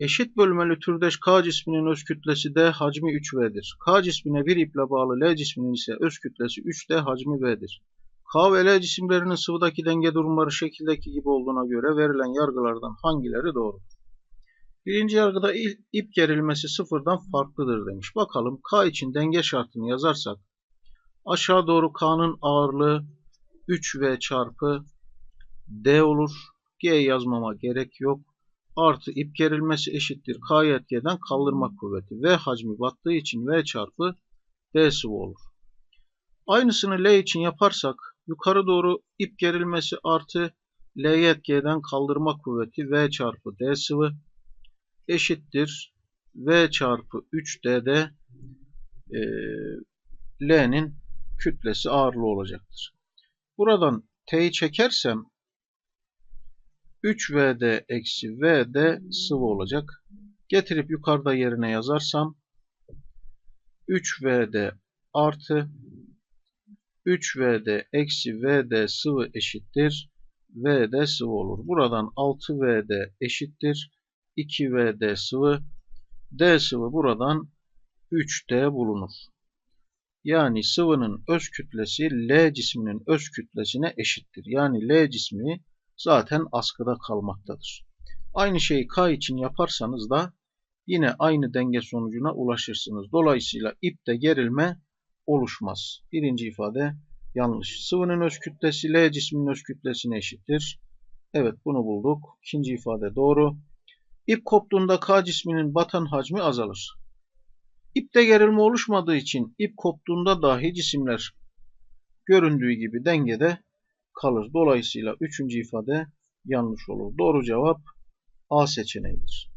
Eşit bölmeli türdeş K cisminin öz kütlesi D hacmi 3V'dir. K cismine bir iple bağlı L cisminin ise öz kütlesi 3D hacmi V'dir. K ve L cisimlerinin sıvıdaki denge durumları şekildeki gibi olduğuna göre verilen yargılardan hangileri doğrudur? Birinci yargıda ip gerilmesi sıfırdan farklıdır demiş. Bakalım K için denge şartını yazarsak aşağı doğru K'nın ağırlığı 3V çarpı D olur. G yazmama gerek yok. Artı ip gerilmesi eşittir K yetkeden kaldırma kuvveti. V hacmi battığı için V çarpı D sıvı olur. Aynısını L için yaparsak yukarı doğru ip gerilmesi artı L yetkeden kaldırma kuvveti V çarpı D sıvı eşittir V çarpı 3D'de e, L'nin kütlesi ağırlığı olacaktır. Buradan T'yi çekersem 3Vd eksi Vd sıvı olacak. Getirip yukarıda yerine yazarsam 3Vd artı 3Vd eksi Vd sıvı eşittir. Vd sıvı olur. Buradan 6Vd eşittir. 2Vd sıvı. D sıvı buradan 3D bulunur. Yani sıvının öz kütlesi L cisminin öz kütlesine eşittir. Yani L cismi zaten askıda kalmaktadır. Aynı şeyi K için yaparsanız da yine aynı denge sonucuna ulaşırsınız. Dolayısıyla ipte gerilme oluşmaz. Birinci ifade yanlış. Sıvının öz kütlesi L cisminin öz kütlesine eşittir. Evet bunu bulduk. İkinci ifade doğru. İp koptuğunda K cisminin batan hacmi azalır. İpte gerilme oluşmadığı için ip koptuğunda dahi cisimler göründüğü gibi dengede kalır. Dolayısıyla üçüncü ifade yanlış olur. Doğru cevap A seçeneğidir.